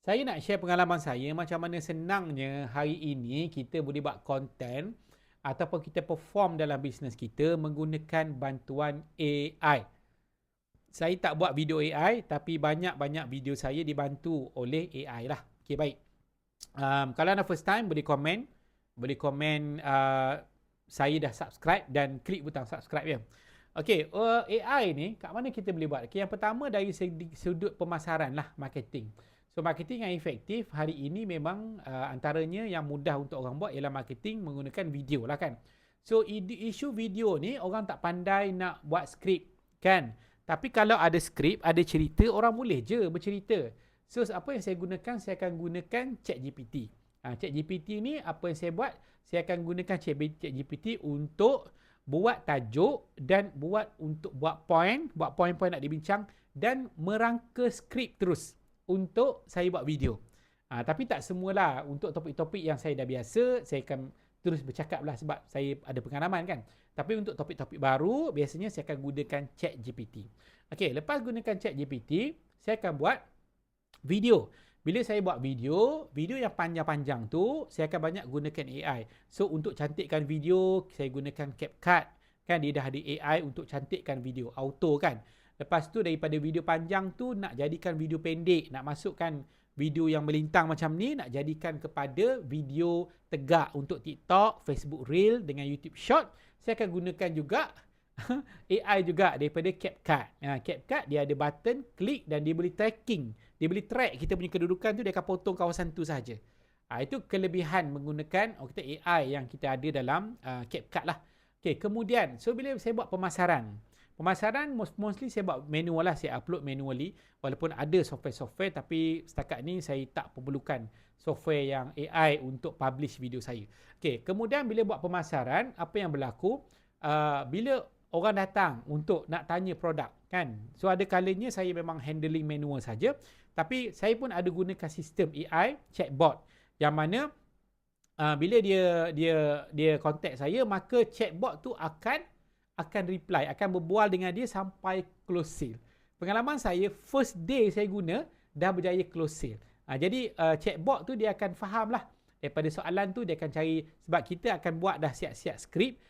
Saya nak share pengalaman saya macam mana senangnya hari ini kita boleh buat konten ataupun kita perform dalam bisnes kita menggunakan bantuan AI. Saya tak buat video AI tapi banyak-banyak video saya dibantu oleh AI lah. Okay, baik. Um, kalau anda first time boleh komen. Boleh komen uh, saya dah subscribe dan klik butang subscribe ya. Okay, uh, AI ni kat mana kita boleh buat? Okay, yang pertama dari sudut pemasaran lah, marketing. So marketing yang efektif hari ini memang uh, antaranya yang mudah untuk orang buat ialah marketing menggunakan video lah kan. So isu video ni orang tak pandai nak buat skrip kan. Tapi kalau ada skrip, ada cerita, orang boleh je bercerita. So apa yang saya gunakan, saya akan gunakan ChatGPT. Ha, ChatGPT ni apa yang saya buat, saya akan gunakan ChatGPT untuk buat tajuk dan buat untuk buat point, buat point-point nak dibincang dan merangka skrip terus untuk saya buat video. Ha, tapi tak semualah untuk topik-topik yang saya dah biasa, saya akan terus bercakap lah sebab saya ada pengalaman kan. Tapi untuk topik-topik baru, biasanya saya akan gunakan chat GPT. Okey, lepas gunakan chat GPT, saya akan buat video. Bila saya buat video, video yang panjang-panjang tu, saya akan banyak gunakan AI. So, untuk cantikkan video, saya gunakan CapCut. Kan, dia dah ada AI untuk cantikkan video. Auto kan. Lepas tu daripada video panjang tu nak jadikan video pendek, nak masukkan video yang melintang macam ni, nak jadikan kepada video tegak untuk TikTok, Facebook Reel dengan YouTube Short. Saya akan gunakan juga AI juga daripada CapCut. Ha, CapCut dia ada button, klik dan dia boleh tracking. Dia boleh track kita punya kedudukan tu, dia akan potong kawasan tu saja. Ha, itu kelebihan menggunakan oh, kita AI yang kita ada dalam uh, CapCut lah. Okay, kemudian, so bila saya buat pemasaran, Pemasaran mostly saya buat manual lah, saya upload manually walaupun ada software-software tapi setakat ni saya tak perlukan software yang AI untuk publish video saya. Okay, kemudian bila buat pemasaran, apa yang berlaku? Uh, bila orang datang untuk nak tanya produk kan. So ada kalanya saya memang handling manual saja tapi saya pun ada gunakan sistem AI chatbot yang mana uh, bila dia dia dia contact saya maka chatbot tu akan akan reply, akan berbual dengan dia sampai close sale. Pengalaman saya, first day saya guna, dah berjaya close sale. Ha, jadi uh, chatbot tu dia akan faham lah. Daripada soalan tu dia akan cari, sebab kita akan buat dah siap-siap skrip,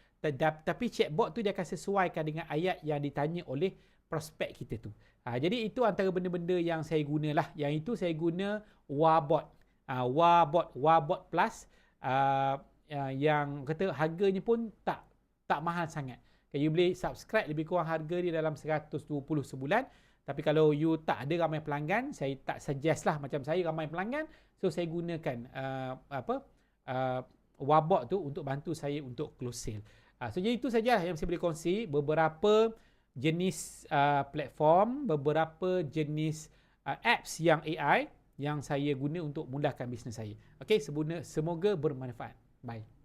tapi chatbot tu dia akan sesuaikan dengan ayat yang ditanya oleh prospek kita tu. Ha, jadi itu antara benda-benda yang saya guna lah. Yang itu saya guna Wabot. Ha, Wabot, Wabot Plus. Uh, yang kata harganya pun tak tak mahal sangat. Okay, you boleh subscribe lebih kurang harga dia dalam 120 sebulan. Tapi kalau you tak ada ramai pelanggan, saya tak suggest lah macam saya ramai pelanggan. So saya gunakan uh, apa uh, Wabot tu untuk bantu saya untuk close sale. Uh, so jadi itu saja yang saya boleh kongsi beberapa jenis uh, platform, beberapa jenis uh, apps yang AI yang saya guna untuk mudahkan bisnes saya. Okay, semoga bermanfaat. Bye.